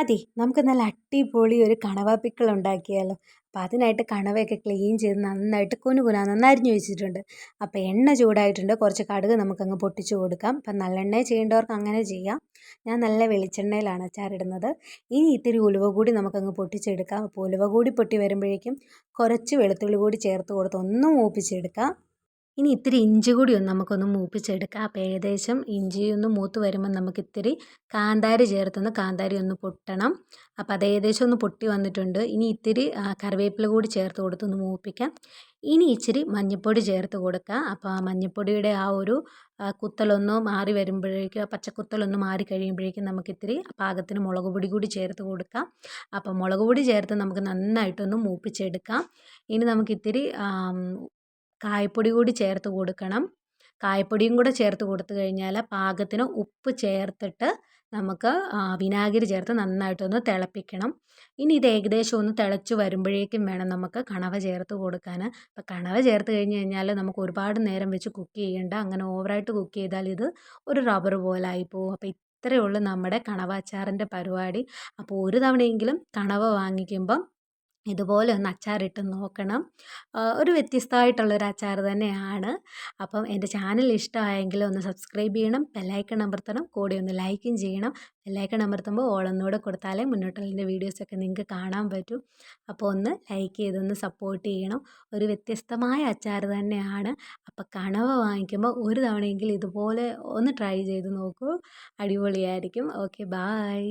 അതെ നമുക്ക് നല്ല അടിപൊളി ഒരു കണവ പിക്കിൾ ഉണ്ടാക്കിയാലോ. അപ്പോൾ അതിനായിട്ട് കണവയൊക്കെ ക്ലീൻ ചെയ്ത് നന്നായിട്ട് കുനു കുനുകുനാന്ന് അരിഞ്ഞു വെച്ചിട്ടുണ്ട്. അപ്പോൾ എണ്ണ ചൂടായിട്ടുണ്ട്. കുറച്ച് കടുക് നമുക്കങ്ങ് പൊട്ടിച്ചു കൊടുക്കാം. അപ്പം നല്ലെണ്ണ ചെയ്യേണ്ടവർക്ക് അങ്ങനെ ചെയ്യാം. ഞാൻ നല്ല വെളിച്ചെണ്ണയിലാണ് അച്ചാറിടുന്നത് ഇനി ഇത്തിരി ഉലുവ കൂടി നമുക്കങ്ങ് പൊട്ടിച്ചെടുക്കാം. അപ്പോൾ ഉലുവ കൂടി പൊട്ടി വരുമ്പോഴേക്കും കുറച്ച് വെളുത്തുള്ളി കൂടി ചേർത്ത് കൊടുത്ത് ഒന്ന് മൂപ്പിച്ചെടുക്കാം. ഇനി ഇത്തിരി ഇഞ്ചി കൂടി ഒന്ന് നമുക്കൊന്ന് മൂപ്പിച്ചെടുക്കാം. അപ്പോൾ ഏകദേശം ഇഞ്ചി ഒന്ന് മൂത്ത് വരുമ്പോൾ നമുക്ക് ഇത്തിരി കാന്താരി ചേർത്തൊന്ന് കാന്താരി ഒന്ന് പൊട്ടണം. അപ്പോൾ അത് ഏകദേശം ഒന്ന് പൊട്ടി വന്നിട്ടുണ്ട്. ഇനി ഇത്തിരി കറിവേപ്പില കൂടി ചേർത്ത് കൊടുത്തൊന്ന് മൂപ്പിക്കാം. ഇനി ഇച്ചിരി മഞ്ഞൾപ്പൊടി ചേർത്ത് കൊടുക്കുക അപ്പോൾ ആ മഞ്ഞൾപ്പൊടിയുടെ ആ ഒരു കുത്തലൊന്ന് മാറി വരുമ്പോഴേക്കും ആ പച്ചക്കുത്തലൊന്ന് മാറി കഴിയുമ്പോഴേക്കും നമുക്ക് ഇത്തിരി പാകത്തിന് മുളക് പൊടി കൂടി ചേർത്ത് കൊടുക്കാം. അപ്പോൾ മുളക് പൊടി ചേർത്ത് നമുക്ക് നന്നായിട്ടൊന്ന് മൂപ്പിച്ചെടുക്കാം. ഇനി നമുക്കിത്തിരി കായപ്പൊടി കൂടി ചേർത്ത് കൊടുക്കണം. കായപ്പൊടിയും കൂടെ ചേർത്ത് കൊടുത്തു കഴിഞ്ഞാൽ പാകത്തിന് ഉപ്പ് ചേർത്തിട്ട് നമുക്ക് വിനാഗിരി ചേർത്ത് നന്നായിട്ടൊന്ന് തിളപ്പിക്കണം. ഇനി ഇത് ഏകദേശം ഒന്ന് തിളച്ച് വരുമ്പോഴേക്കും വേണം നമുക്ക് കണവ ചേർത്ത് കൊടുക്കാൻ. അപ്പം കണവ ചേർത്ത് കഴിഞ്ഞ് കഴിഞ്ഞാൽ നമുക്ക് ഒരുപാട് നേരം വെച്ച് കുക്ക് ചെയ്യേണ്ട. അങ്ങനെ ഓവറായിട്ട് കുക്ക് ചെയ്താൽ ഇത് ഒരു റബ്ബർ പോലെ ആയി പോകും. അപ്പോൾ ഇത്രയേ ഉള്ളൂ നമ്മുടെ കണവ അച്ചാറിന്റെ പരിപാടി. അപ്പോൾ ഒരു തവണയെങ്കിലും കണവ വാങ്ങിക്കുമ്പം ഇതുപോലെ ഒന്ന് അച്ചാറിട്ട് നോക്കണം. ഒരു വ്യത്യസ്തമായിട്ടുള്ളൊരു അച്ചാർ തന്നെയാണ്. അപ്പം എന്റെ ചാനൽ ഇഷ്ടമായെങ്കിൽ ഒന്ന് സബ്സ്ക്രൈബ് ചെയ്യണം ബെല്ലൈക്കൺ അമർത്തണം കൂടെ ഒന്ന് ലൈക്കും ചെയ്യണം. ബെല്ലൈക്കൺ അമർത്തുമ്പോൾ ഓളൊന്നുകൂടെ കൊടുത്താലേ മുന്നോട്ടുള്ള എന്റെ വീഡിയോസൊക്കെ നിങ്ങൾക്ക് കാണാൻ പറ്റും. അപ്പോൾ ഒന്ന് ലൈക്ക് ചെയ്തൊന്ന് സപ്പോർട്ട് ചെയ്യണം. ഒരു വ്യത്യസ്തമായ അച്ചാർ തന്നെയാണ്. അപ്പോൾ കണവ വാങ്ങിക്കുമ്പോൾ ഒരു തവണയെങ്കിലും ഇതുപോലെ ഒന്ന് ട്രൈ ചെയ്ത് നോക്കൂ. അടിപൊളിയായിരിക്കും. Okay bye.